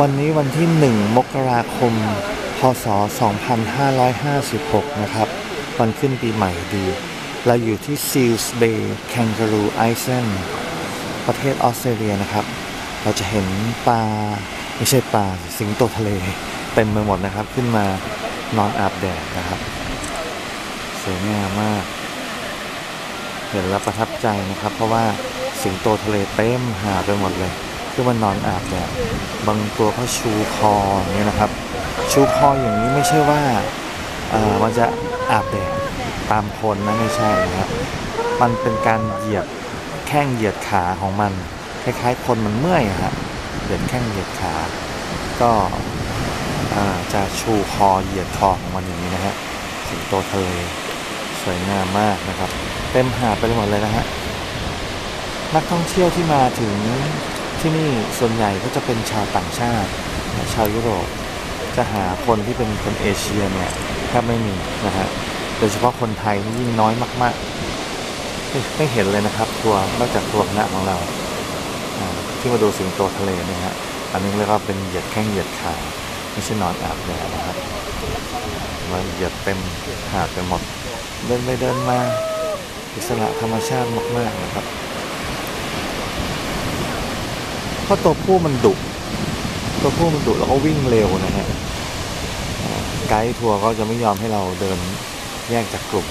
วันนี้วันที่ 1 มกราคม พศ 2556 นะครับ วันขึ้นปีใหม่ดี เราอยู่ที่ Seals Bay Kangaroo Island ประเทศออสเตรเลียนะครับ เราจะเห็นปลา ไม่ใช่ปลา สิงโตทะเล เต็มไปหมดนะครับ ขึ้นมานอนอาบแดดนะครับ สวยงามมาก เห็นแล้วประทับใจนะครับ เพราะว่าสิงโตทะเลเต็มหาไปหมดเลย คือมันนอนอาบแดดบางตัวก็ชูคออย่างนี้ยนะครับ ชูคออย่างนี้ไม่ใช่ว่าเอ่อมันจะอาบแดดตามคนนะไม่ใช่นะครับมันเป็นการเหยียดแข้งเหยียดขาของมันคล้ายๆ คนมันเมื่อยอะฮะเหยียดแข้งเหยียดขา ก็จะชูคอเหยียดคอของมันอย่างนี้นะฮะสิงโตทะเลสวยงามมากนะครับ เต็มหาดไปหมดเลยนะฮะนักท่องเที่ยวที่มาถึง ที่นี่ส่วนใหญ่ก็จะเป็นชาวต่างชาติ ชาวยุโรปจะหาคนที่เป็นคนเอเชียเนี่ยแทบไม่มีนะฮะโดยเฉพาะคนไทยนี่ยิ่งน้อยมากๆไม่ไม่เห็นเลยนะครับ ทัวร์นอกจากทัวร์คณะของเรา ที่มาดูสิงโตทะเลเนี่ยฮะอันนี้เรียกว่าเป็นเหยียดแข้งเหยียดขาไม่ใช่นอนอาบแดดนะครับมาเหยียดเต็มหาดไปหมดเดินไปเดินมาอิสระธรรมชาติมากๆนะครับ เพ ราะตัวผู้มันดุ ตัวผู้มันดุแล้วก็วิ่งเร็วนะฮะ ไกด์ทัวร์ก็จะไม่ยอมให้เราเดินแยกจากกลุ่ม